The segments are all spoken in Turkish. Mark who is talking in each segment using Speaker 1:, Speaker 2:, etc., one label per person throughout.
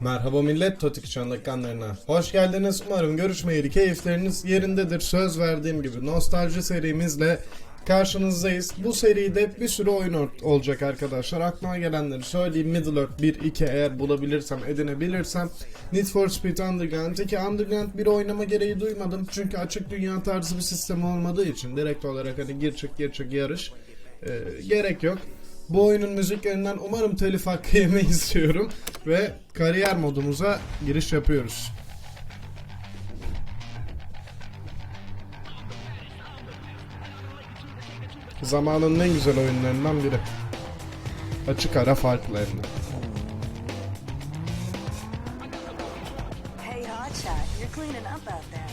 Speaker 1: Merhaba millet, Totik Çandak kanlarına. Hoş geldiniz. Umarım görüşmeyeli keyifleriniz yerindedir. Söz verdiğim gibi nostalji serimizle karşınızdayız. Bu seride bir sürü oyun olacak arkadaşlar. Aklıma gelenleri söyleyeyim. Middle Earth 1, 2 eğer bulabilirsem, edinebilirsem. Need for Speed Underground 2. Underground 1 oynama gereği duymadım. Çünkü açık dünya tarzı bir sistem olmadığı için direkt olarak hani gir çık gir çık yarış. Ee, gerek yok. Bu oyunun müziklerinden umarım telif hakkı yemeyiz diyorum. Ve kariyer modumuza giriş yapıyoruz. Zamanın en güzel oyunlarından biri. Açık ara farklı hem
Speaker 2: cleaning up out there.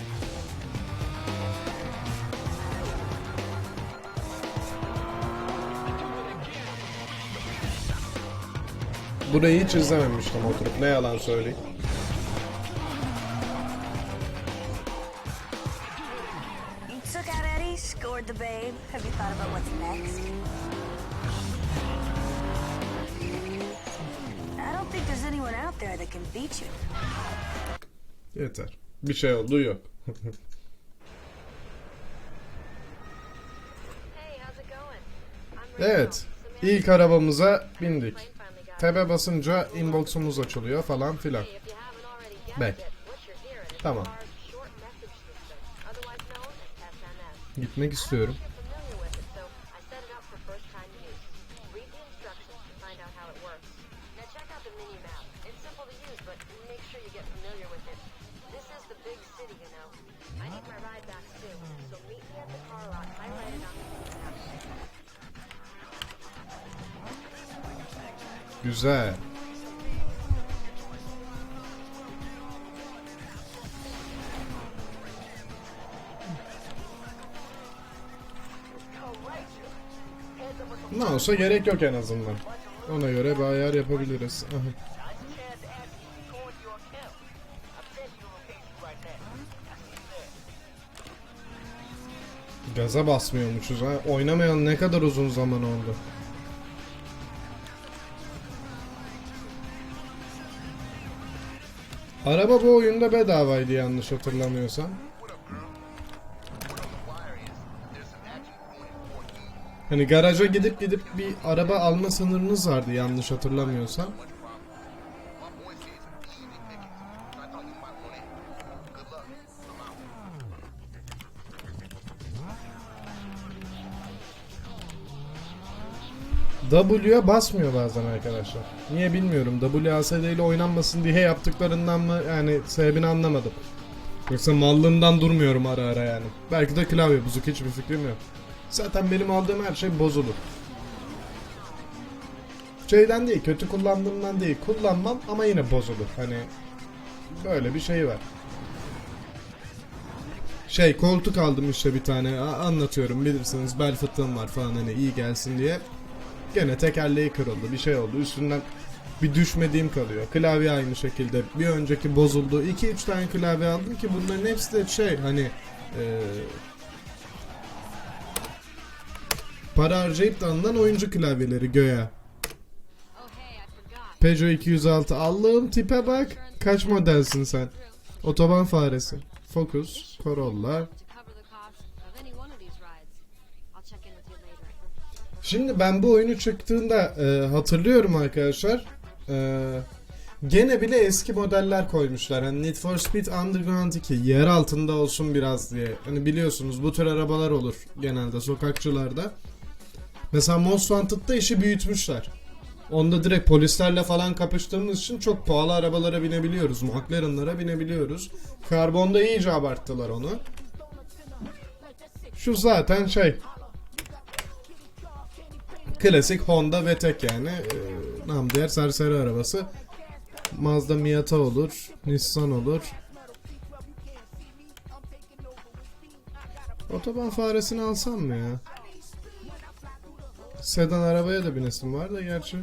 Speaker 1: Burayı hiç izlememiştim oturup ne yalan söyleyeyim.
Speaker 2: You took out Eddie, scored the babe. Have you thought about what's next? I don't think there's anyone out there that can beat you.
Speaker 1: Yeter. Bir şey oldu yok.
Speaker 3: Hey, how's it going? I'm Rachel.
Speaker 1: evet. İlk arabamıza bindik. Tebe basınca inbox'umuz açılıyor falan filan.
Speaker 3: Hey, if you haven't
Speaker 1: Güzel. Ne olsa gerek yok en azından. Ona göre bir ayar yapabiliriz. Aha. Gaza basmıyormuşuz ha. Oynamayan ne kadar uzun zaman oldu. Araba bu oyunda bedavaydı yanlış hatırlamıyorsam. Hani garaja gidip gidip bir araba alma sınırınız vardı yanlış hatırlamıyorsam. W'ye basmıyor bazen arkadaşlar. Niye bilmiyorum. WASD ile oynanmasın diye yaptıklarından mı yani sebebini anlamadım. Yoksa mallığımdan durmuyorum ara ara yani. Belki de klavye bozuk hiçbir fikrim yok. Zaten benim aldığım her şey bozulur. Şeyden değil, kötü kullandığımdan değil. Kullanmam ama yine bozulur. Hani böyle bir şey var. Şey koltuk aldım işte bir tane anlatıyorum bilirsiniz bel fıtığım var falan hani iyi gelsin diye. Gene tekerleği kırıldı bir şey oldu üstünden bir düşmediğim kalıyor. Klavye aynı şekilde bir önceki bozuldu. 2-3 tane klavye aldım ki bunların hepsi de şey hani eee para harcayıp da alınan oyuncu klavyeleri
Speaker 3: forgot.
Speaker 1: Peugeot 206 Allah'ım tipe bak. Kaç modelsin sen? Otoban faresi. Focus, Corolla. Şimdi ben bu oyunu çıktığında e, hatırlıyorum arkadaşlar. E, gene bile eski modeller koymuşlar. Hani Need for Speed Underground 2 yer altında olsun biraz diye. Hani biliyorsunuz bu tür arabalar olur genelde sokakçılarda. Mesela Most Wanted'da işi büyütmüşler. Onda direkt polislerle falan kapıştığımız için çok pahalı arabalara binebiliyoruz. McLaren'lara binebiliyoruz. Karbonda iyice abarttılar onu. Şu zaten şey Klasik Honda VTEC yani. Ee, nam diğer serseri arabası. Mazda Miata olur. Nissan olur. Otoban faresini alsam mı ya? Sedan arabaya da binesim var da gerçi.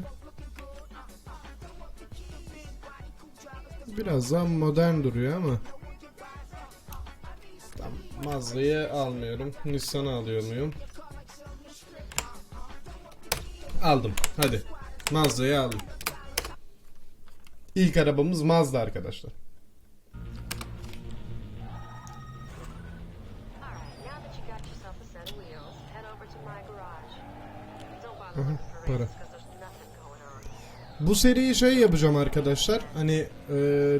Speaker 1: Biraz daha modern duruyor ama. Mazda'yı almıyorum. Nissan'ı alıyor muyum? Aldım. Hadi. Mazda'yı aldım. İlk arabamız Mazda arkadaşlar.
Speaker 3: Alright, now that you got yourself a set of wheels, head over to my garage. Don't bother looking for
Speaker 1: para. Bu seriyi şey yapacağım arkadaşlar. Hani e,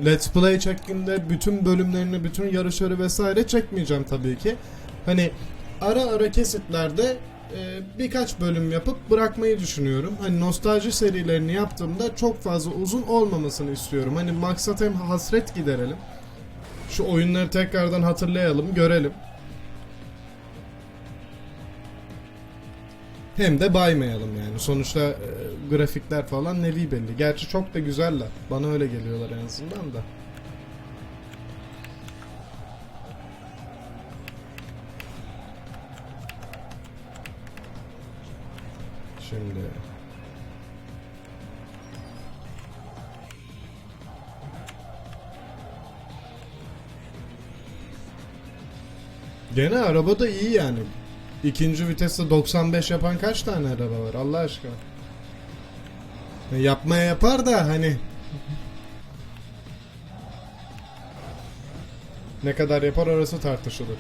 Speaker 1: Let's Play şeklinde bütün bölümlerini, bütün yarışları vesaire çekmeyeceğim tabii ki. Hani ara ara kesitlerde e, birkaç bölüm yapıp bırakmayı düşünüyorum. Hani nostalji serilerini yaptığımda çok fazla uzun olmamasını istiyorum. Hani maksat hem hasret giderelim. Şu oyunları tekrardan hatırlayalım, görelim. Hem de baymayalım yani. Sonuçta e, grafikler falan nevi belli. Gerçi çok da güzeller. Bana öyle geliyorlar en azından da. Şimdi Gene araba da iyi yani. İkinci viteste 95 yapan kaç tane araba var Allah aşkına? Ya Yapmaya yapar da hani ne kadar yapar orası tartışılır.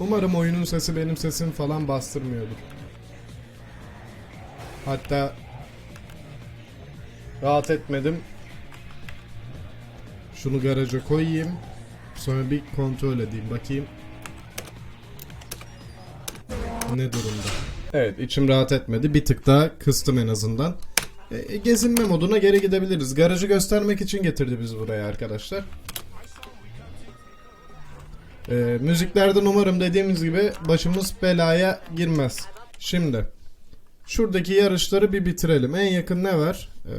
Speaker 1: Umarım oyunun sesi benim sesim falan bastırmıyordur. Hatta rahat etmedim. Şunu garaja koyayım. Sonra bir kontrol edeyim bakayım. Ne durumda? Evet içim rahat etmedi. Bir tık daha kıstım en azından. E, gezinme moduna geri gidebiliriz. Garajı göstermek için getirdi bizi buraya arkadaşlar. E, müziklerden umarım dediğimiz gibi başımız belaya girmez. Şimdi şuradaki yarışları bir bitirelim. En yakın ne var? E,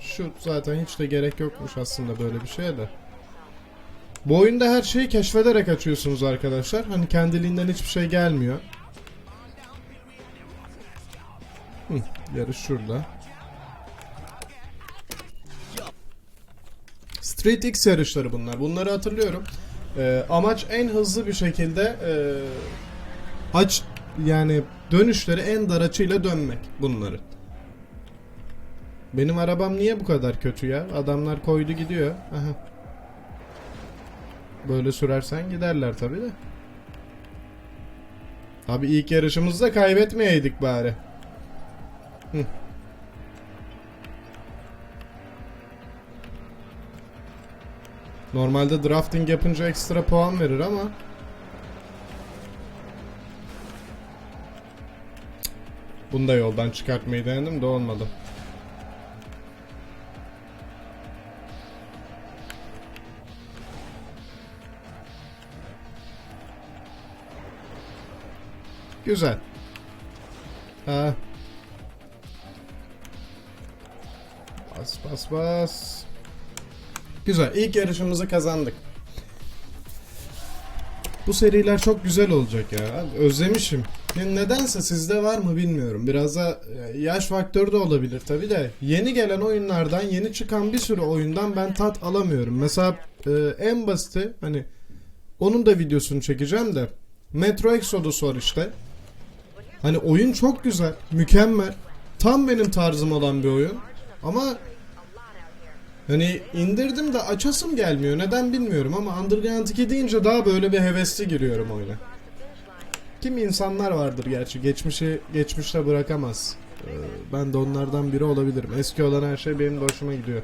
Speaker 1: şu zaten hiç de gerek yokmuş aslında böyle bir şeye de. Bu oyunda her şeyi keşfederek açıyorsunuz arkadaşlar. Hani kendiliğinden hiçbir şey gelmiyor. Hı, yarış şurada. Street X yarışları bunlar. Bunları hatırlıyorum. Ee, amaç en hızlı bir şekilde e, aç yani dönüşleri en dar açıyla dönmek bunları. Benim arabam niye bu kadar kötü ya? Adamlar koydu gidiyor. Aha. Böyle sürersen giderler tabi de. Abi ilk yarışımızda kaybetmeyeydik bari. Hı. Normalde drafting yapınca ekstra puan verir ama Bunu da yoldan çıkartmayı denedim de olmadı. Güzel. Ha. Bas bas bas. Güzel. İlk yarışımızı kazandık. Bu seriler çok güzel olacak ya. Özlemişim. Nedense sizde var mı bilmiyorum. Biraz da e, yaş faktörü de olabilir tabi de. Yeni gelen oyunlardan, yeni çıkan bir sürü oyundan ben tat alamıyorum. Mesela e, en basiti hani onun da videosunu çekeceğim de. Metro Exodus var işte. Hani oyun çok güzel, mükemmel. Tam benim tarzım olan bir oyun. Ama hani indirdim de açasım gelmiyor. Neden bilmiyorum ama Underground 2 deyince daha böyle bir hevesli giriyorum oyuna. Kim insanlar vardır gerçi. Geçmişi geçmişte bırakamaz. Ee, ben de onlardan biri olabilirim. Eski olan her şey benim de hoşuma gidiyor.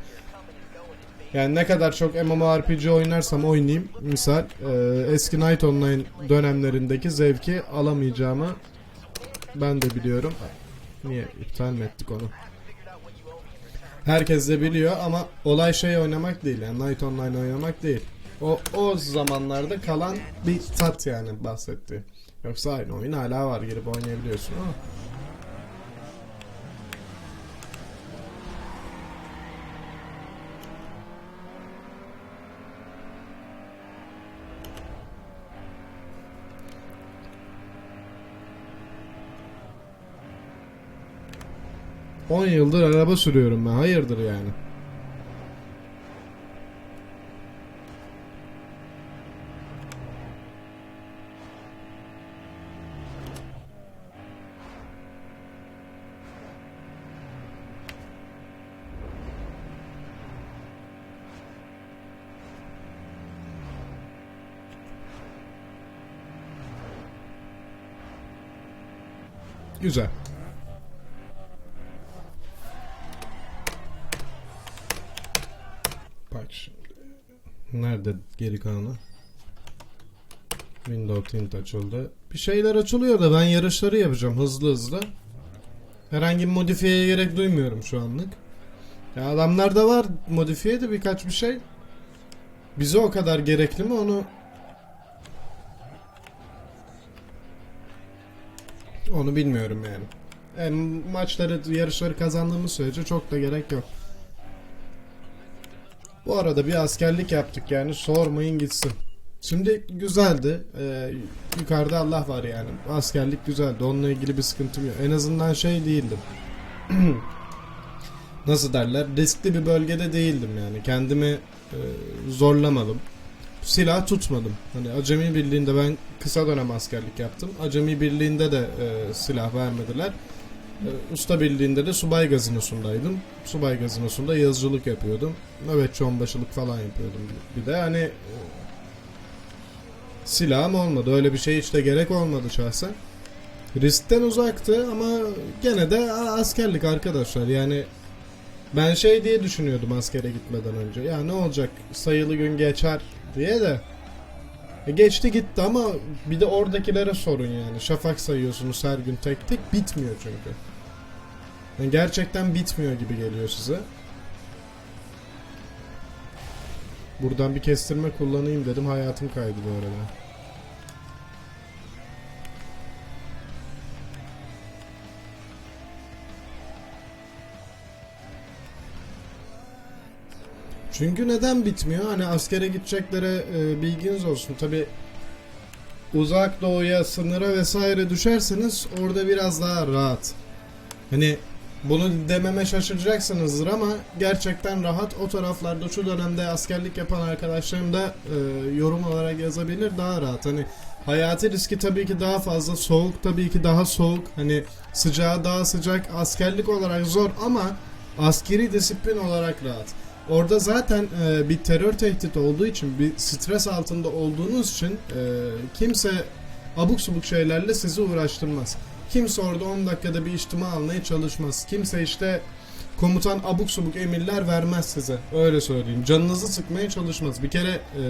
Speaker 1: Yani ne kadar çok MMORPG oynarsam oynayayım misal e, eski Night Online dönemlerindeki zevki alamayacağımı ben de biliyorum. Niye iptal mi ettik onu? Herkes de biliyor ama olay şey oynamak değil yani Night Online oynamak değil. O, o zamanlarda kalan bir tat yani bahsetti. Yoksa aynı oyun hala var girip oynayabiliyorsun ama. On yıldır araba sürüyorum ben. Hayırdır yani? Güzel. Bak şimdi. Nerede geri kalanı? Window tint açıldı. Bir şeyler açılıyor da ben yarışları yapacağım hızlı hızlı. Herhangi bir modifiyeye gerek duymuyorum şu anlık. Ya adamlarda var modifiye de birkaç bir şey. Bize o kadar gerekli mi onu Onu bilmiyorum yani. Yani maçları, yarışları kazandığımız sürece çok da gerek yok. Bu arada bir askerlik yaptık yani sormayın gitsin. Şimdi güzeldi. Ee, yukarıda Allah var yani. Askerlik güzeldi. Onunla ilgili bir sıkıntım yok. En azından şey değildim. Nasıl derler? Riskli bir bölgede değildim yani. Kendimi e, zorlamadım. Silah tutmadım. Hani Acemi Birliği'nde ben kısa dönem askerlik yaptım. Acemi Birliği'nde de e, silah vermediler. E, Usta Birliği'nde de subay gazinosundaydım. Subay gazinosunda yazıcılık yapıyordum. Nöbetçi onbaşılık falan yapıyordum. Bir de hani e, silahım olmadı. Öyle bir şey hiç de gerek olmadı şahsen. Riskten uzaktı ama gene de askerlik arkadaşlar. Yani ben şey diye düşünüyordum askere gitmeden önce. Ya ne olacak sayılı gün geçer diye de. E geçti gitti ama bir de oradakilere sorun yani. Şafak sayıyorsunuz her gün tek tek bitmiyor çünkü. Yani gerçekten bitmiyor gibi geliyor size. Buradan bir kestirme kullanayım dedim. Hayatım kaydı bu arada. Çünkü neden bitmiyor? Hani askere gideceklere e, bilginiz olsun. Tabi uzak doğuya, sınıra vesaire düşerseniz orada biraz daha rahat. Hani bunu dememe şaşıracaksınızdır ama gerçekten rahat. O taraflarda şu dönemde askerlik yapan arkadaşlarım da e, yorum olarak yazabilir daha rahat. Hani hayati riski tabii ki daha fazla, soğuk tabii ki daha soğuk. Hani sıcağı daha sıcak, askerlik olarak zor ama askeri disiplin olarak rahat. Orada zaten e, bir terör tehdit olduğu için, bir stres altında olduğunuz için e, kimse abuk subuk şeylerle sizi uğraştırmaz. Kimse orada 10 dakikada bir içtima almaya çalışmaz. Kimse işte komutan abuk subuk emirler vermez size. Öyle söyleyeyim. Canınızı sıkmaya çalışmaz. Bir kere e,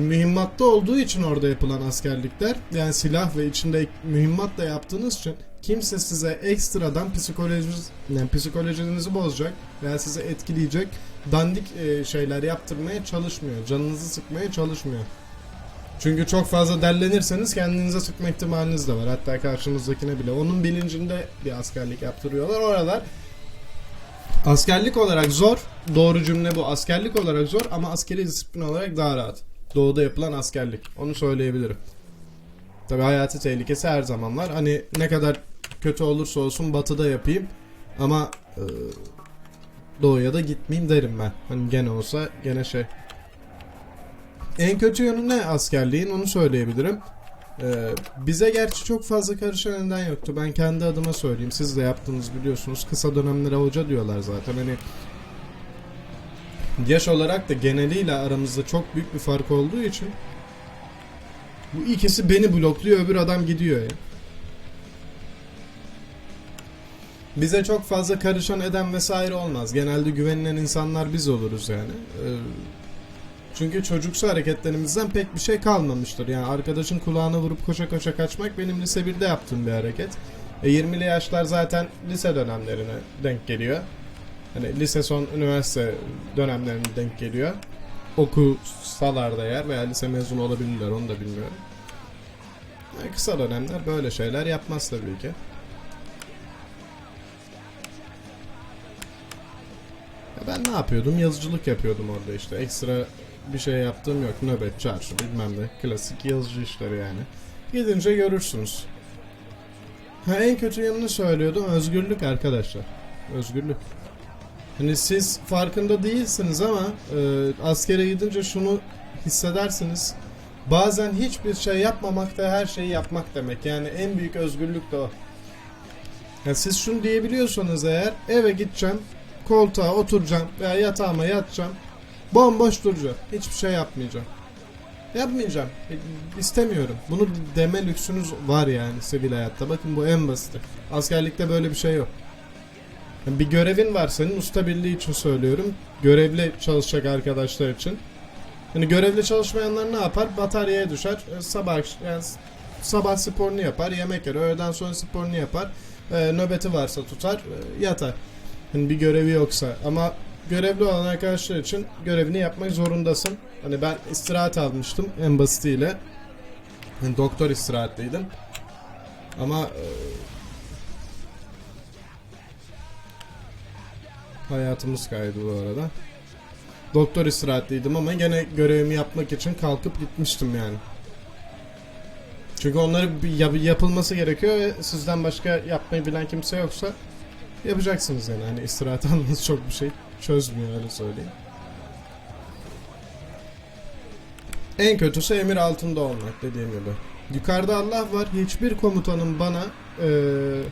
Speaker 1: mühimmatta olduğu için orada yapılan askerlikler yani silah ve içinde mühimmatla yaptığınız için kimse size ekstradan psikolojiniz, yani psikolojinizi bozacak veya sizi etkileyecek dandik e, şeyler yaptırmaya çalışmıyor. Canınızı sıkmaya çalışmıyor. Çünkü çok fazla derlenirseniz kendinize sıkma ihtimaliniz de var. Hatta karşınızdakine bile. Onun bilincinde bir askerlik yaptırıyorlar. Oralar askerlik olarak zor. Doğru cümle bu. Askerlik olarak zor ama askeri disiplin olarak daha rahat. Doğuda yapılan askerlik. Onu söyleyebilirim. Tabi hayati tehlikesi her zaman var. Hani ne kadar kötü olursa olsun batıda yapayım ama e, doğuya da gitmeyeyim derim ben. Hani gene olsa gene şey. En kötü yönü ne askerliğin onu söyleyebilirim. Ee, bize gerçi çok fazla karışan neden yoktu. Ben kendi adıma söyleyeyim. Siz de yaptınız biliyorsunuz. Kısa dönemlere hoca diyorlar zaten. Hani yaş olarak da geneliyle aramızda çok büyük bir fark olduğu için bu ikisi beni blokluyor öbür adam gidiyor ya. Bize çok fazla karışan eden vesaire olmaz. Genelde güvenilen insanlar biz oluruz yani. Ee, çünkü çocuksu hareketlerimizden pek bir şey kalmamıştır. Yani arkadaşın kulağına vurup koşa koşa kaçmak benim lise 1'de yaptığım bir hareket. E 20'li yaşlar zaten lise dönemlerine denk geliyor. Hani lise son üniversite dönemlerine denk geliyor. Okusalar da eğer veya lise mezunu olabilirler onu da bilmiyorum. Yani kısa dönemler böyle şeyler yapmaz tabii ki. Ya ben ne yapıyordum? Yazıcılık yapıyordum orada işte. Ekstra bir şey yaptığım yok. Nöbet, çarşı bilmem ne. Klasik yazıcı işleri yani. Gidince görürsünüz. Ha en kötü yanını söylüyordum. Özgürlük arkadaşlar. Özgürlük. Hani siz farkında değilsiniz ama e, askere gidince şunu hissedersiniz. Bazen hiçbir şey yapmamak da her şeyi yapmak demek. Yani en büyük özgürlük de o. Ya siz şunu diyebiliyorsanız eğer eve gideceğim, koltuğa oturacağım veya yatağıma yatacağım. Bomboş duracağım. Hiçbir şey yapmayacağım. Yapmayacağım. E, İstemiyorum. Bunu deme lüksünüz var yani sivil hayatta. Bakın bu en basiti. Askerlikte böyle bir şey yok. Bir görevin var senin usta birliği için söylüyorum. Görevli çalışacak arkadaşlar için. Hani görevli çalışmayanlar ne yapar? Bataryaya düşer. E, sabah yani sabah sporunu yapar, yemek yer. Öğleden sonra sporunu yapar. E, nöbeti varsa tutar, e, yatar. Hani bir görevi yoksa ama görevli olan arkadaşlar için görevini yapmak zorundasın. Hani ben istirahat almıştım en basitiyle. Yani doktor istirahatliydim. Ama hayatımız kaydı bu arada. Doktor istirahatliydim ama gene görevimi yapmak için kalkıp gitmiştim yani. Çünkü onları yapılması gerekiyor ve sizden başka yapmayı bilen kimse yoksa yapacaksınız yani. Hani istirahat almanız çok bir şey çözmüyor öyle söyleyeyim. En kötüsü emir altında olmak dediğim gibi. Yukarıda Allah var. Hiçbir komutanın bana eee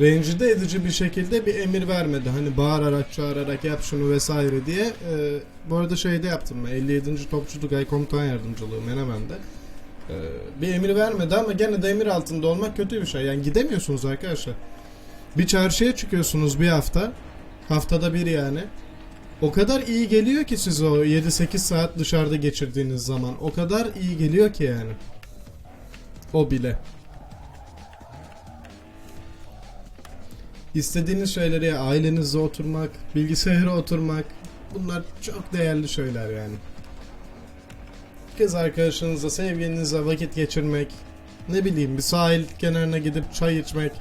Speaker 1: rencide edici bir şekilde bir emir vermedi. Hani bağırarak çağırarak yap şunu vesaire diye. Eee, bu arada şeyde yaptım ben. 57. Topçu Tugay Komutan Yardımcılığı Menemen'de. Eee, bir emir vermedi ama gene de emir altında olmak kötü bir şey. Yani gidemiyorsunuz arkadaşlar. Bir çarşıya çıkıyorsunuz bir hafta. Haftada bir yani. O kadar iyi geliyor ki size o 7-8 saat dışarıda geçirdiğiniz zaman. O kadar iyi geliyor ki yani. O bile. İstediğiniz şeyleri ailenizle oturmak, bilgisayara oturmak bunlar çok değerli şeyler yani. Kız arkadaşınızla, sevgilinizle vakit geçirmek, ne bileyim bir sahil kenarına gidip çay içmek.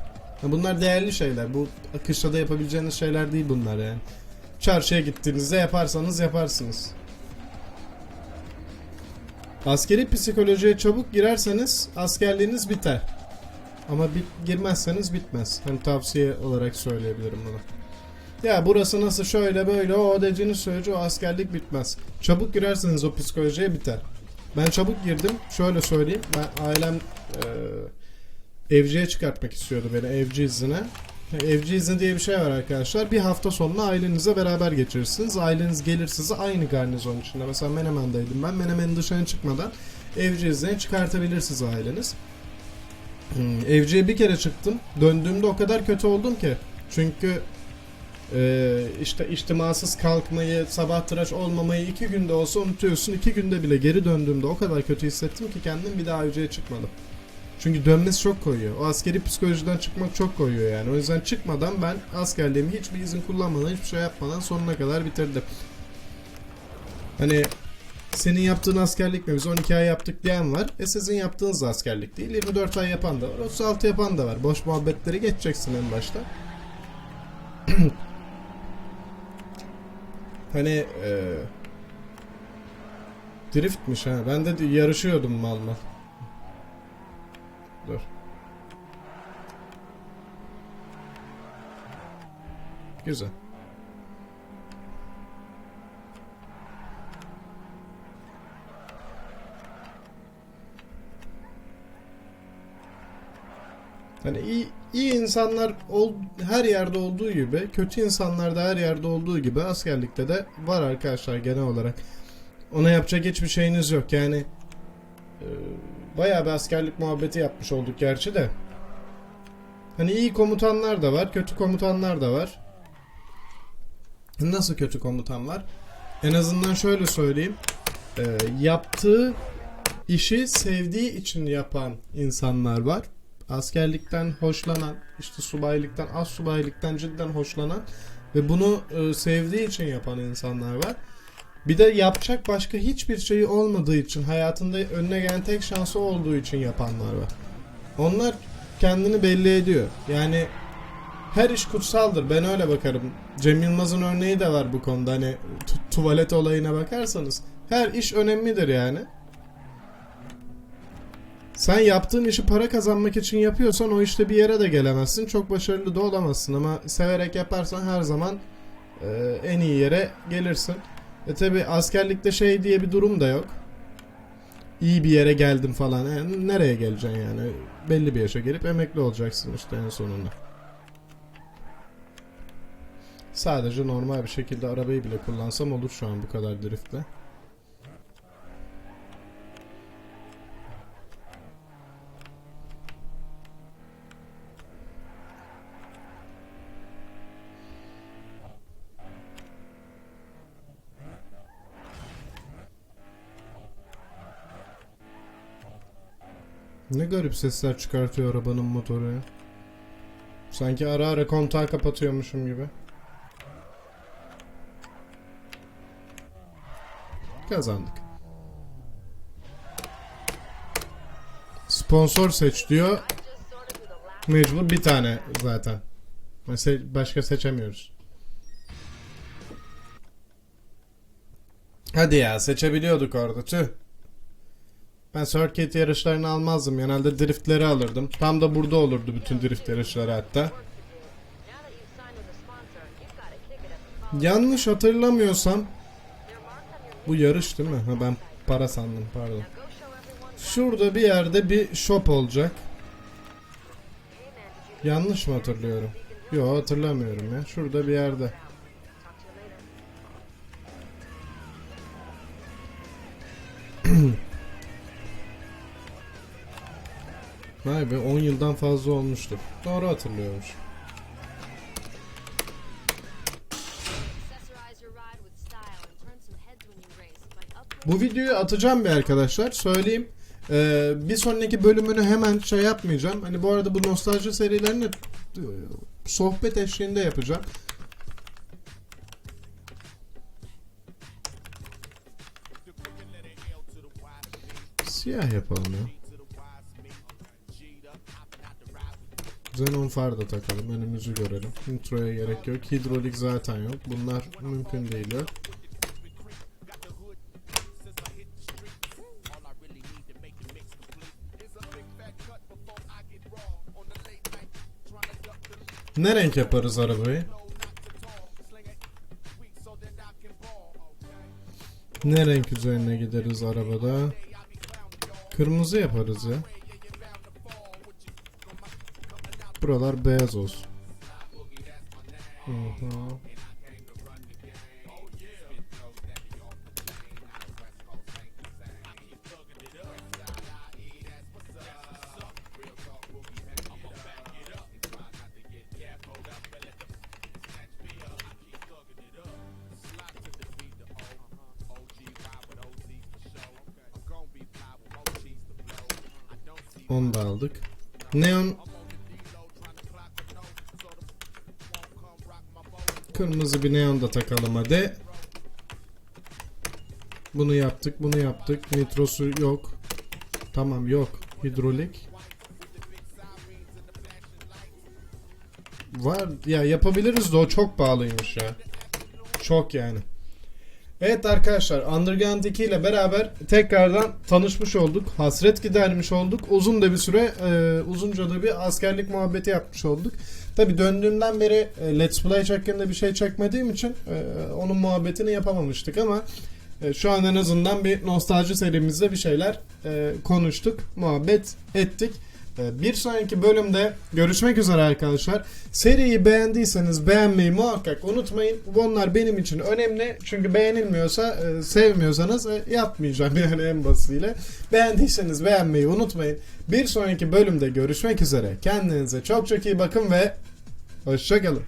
Speaker 1: Bunlar değerli şeyler. Bu akışta da yapabileceğiniz şeyler değil bunlar yani. Çarşıya gittiğinizde yaparsanız yaparsınız. Askeri psikolojiye çabuk girerseniz askerliğiniz biter. Ama bit- girmezseniz bitmez. Hani tavsiye olarak söyleyebilirim bunu. Ya burası nasıl şöyle böyle o dediğiniz sürece o askerlik bitmez. Çabuk girerseniz o psikolojiye biter. Ben çabuk girdim. Şöyle söyleyeyim. Ben ailem eee evciye çıkartmak istiyordu beni evci iznine. Evci izni diye bir şey var arkadaşlar. Bir hafta sonunu ailenizle beraber geçirirsiniz. Aileniz gelir sizi aynı garnizon içinde. Mesela Menemen'deydim ben. Menemen'in dışına çıkmadan evci iznine çıkartabilirsiniz aileniz. Hmm, evciye bir kere çıktım. Döndüğümde o kadar kötü oldum ki. Çünkü e, işte içtimasız kalkmayı, sabah tıraş olmamayı iki günde olsa unutuyorsun. İki günde bile geri döndüğümde o kadar kötü hissettim ki kendim bir daha evciye çıkmadım. Çünkü dönmesi çok koyuyor. O askeri psikolojiden çıkmak çok koyuyor yani. O yüzden çıkmadan ben askerliğimi hiçbir izin kullanmadan, hiçbir şey yapmadan sonuna kadar bitirdim. Hani senin yaptığın askerlik mi? Biz 12 ay yaptık diyen var. E sizin yaptığınız askerlik değil. 24 ay yapan da var. 36 yapan da var. Boş muhabbetleri geçeceksin en başta. hani e, driftmiş ha. Ben de yarışıyordum mal mal. Dur. Güzel. Hani iyi, iyi insanlar ol, her yerde olduğu gibi, kötü insanlar da her yerde olduğu gibi askerlikte de var arkadaşlar genel olarak. Ona yapacak hiçbir şeyiniz yok. Yani e, bayağı bir askerlik muhabbeti yapmış olduk gerçi de. Hani iyi komutanlar da var, kötü komutanlar da var. Nasıl kötü komutan var? En azından şöyle söyleyeyim. E, yaptığı işi sevdiği için yapan insanlar var. Askerlikten hoşlanan, işte subaylıktan, az subaylıktan cidden hoşlanan ve bunu e, sevdiği için yapan insanlar var. Bir de yapacak başka hiçbir şeyi olmadığı için, hayatında önüne gelen tek şansı olduğu için yapanlar var. Onlar kendini belli ediyor. Yani her iş kutsaldır. Ben öyle bakarım. Cem Yılmaz'ın örneği de var bu konuda. Hani tu- tuvalet olayına bakarsanız her iş önemlidir yani. Sen yaptığın işi para kazanmak için yapıyorsan o işte bir yere de gelemezsin. Çok başarılı da olamazsın ama severek yaparsan her zaman e, en iyi yere gelirsin. E tabi askerlikte şey diye bir durum da yok. İyi bir yere geldim falan. E, nereye geleceksin yani? Belli bir yaşa gelip emekli olacaksın işte en sonunda. Sadece normal bir şekilde arabayı bile kullansam olur şu an bu kadar driftle. Ne garip sesler çıkartıyor arabanın motoru ya. Sanki ara ara kontağı kapatıyormuşum gibi. Kazandık. Sponsor seç diyor. Mecbur bir tane zaten. Mesela başka seçemiyoruz. Hadi ya seçebiliyorduk orada tüh. Ben circuit yarışlarını almazdım. Genelde driftleri alırdım. Tam da burada olurdu bütün drift yarışları hatta. Yanlış hatırlamıyorsam bu yarış değil mi? Ha, ben para sandım pardon. Şurada bir yerde bir shop olacak. Yanlış mı hatırlıyorum? Yo hatırlamıyorum ya. Şurada bir yerde. Vay be 10 yıldan fazla olmuştur. Doğru hatırlıyormuş. Bu videoyu atacağım bir arkadaşlar. Söyleyeyim. Ee, bir sonraki bölümünü hemen şey yapmayacağım. Hani bu arada bu nostalji serilerini e, sohbet eşliğinde yapacağım. Siyah yapalım ya. Xenon far da takalım. Önümüzü görelim. Introya gerek yok. Hidrolik zaten yok. Bunlar mümkün değil ya. Ne renk yaparız arabayı? Ne renk üzerine gideriz arabada? Kırmızı yaparız ya. Buralar beyaz olsun. Hı. Onu da aldık. Neon Kırmızı bir neon da takalım hadi. Bunu yaptık, bunu yaptık. Nitrosu yok. Tamam yok. Hidrolik. Var ya yapabiliriz de o çok pahalıymış ya. Çok yani. Evet arkadaşlar Underground 2 ile beraber tekrardan tanışmış olduk. Hasret gidermiş olduk. Uzun da bir süre e, uzunca da bir askerlik muhabbeti yapmış olduk. Tabi döndüğümden beri e, Let's Play hakkında bir şey çekmediğim için e, onun muhabbetini yapamamıştık ama e, şu an en azından bir nostalji serimizde bir şeyler konuştuk, muhabbet ettik. Bir sonraki bölümde görüşmek üzere arkadaşlar. Seriyi beğendiyseniz beğenmeyi muhakkak unutmayın. Bunlar benim için önemli. Çünkü beğenilmiyorsa, sevmiyorsanız yapmayacağım yani en basitiyle. Beğendiyseniz beğenmeyi unutmayın. Bir sonraki bölümde görüşmek üzere. Kendinize çok çok iyi bakın ve hoşçakalın.